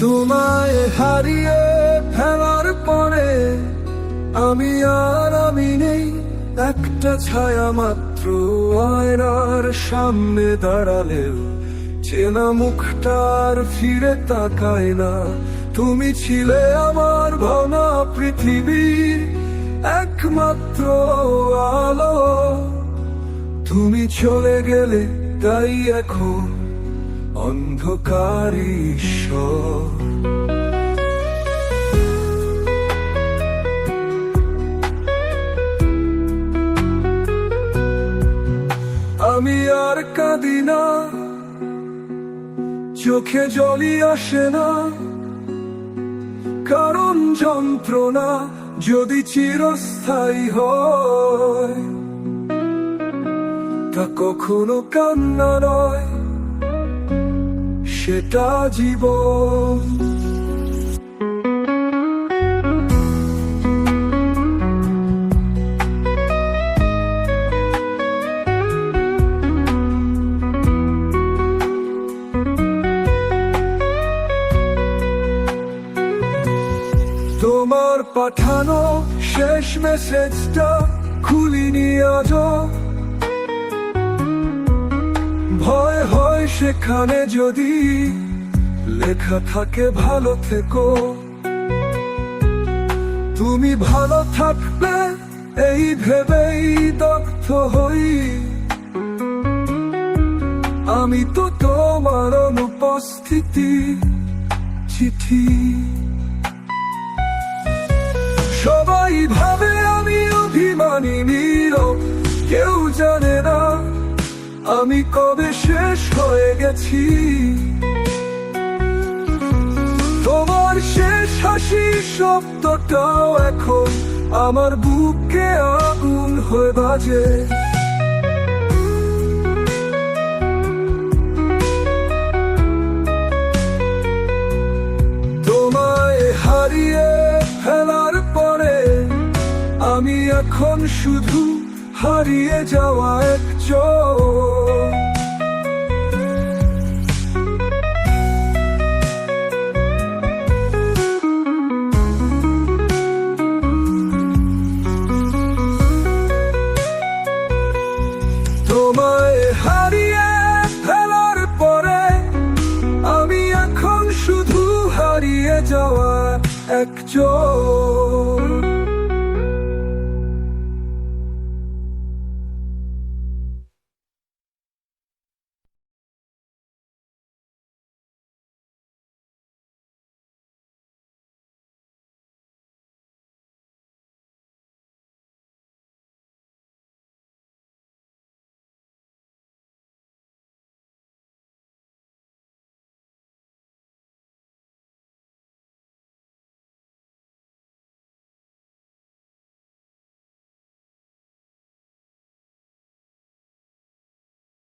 তোমায় হারিয়ে ফেলার পরে আমি আর আমি নেই, একটা ছায়া মাত্র আয়নার সামনে দাঁড়ালেও চেনা মুখটার ফিরে তাকায় না। তুমি ছিলে আমার ভাবনা পৃথিবীর একমাত্র আলো। তুমি চলে গেলে তাই এখন অন্ধকার আমি আর কাঁদি না, চোখে জলই আসে না, কারণ যন্ত্রণা যদি চিরস্থায়ী হয়, তা কখনো কান্না নয়। সেটা জীবন। তোমার পাঠানো শেষ মেসেজটা খুলিনি আজও। সেখানে যদি লেখা থাকে ভালো থেকো। তুমি ভালো থাকবে, এই ভেবেই দগ্ধ হই। আমি তো তোমার অনুপস্থিতি চিঠি। সবাই ভাবে আমি অভিমানী নীরব, কেউ জানে না আমি কবে শব্দটাও এখন আমার বুকে আগুন হয়ে বাজে। তোমায় হারিয়ে ফেলার পরে আমি এখন শুধু হারিয়ে যাওয়া একজন একজন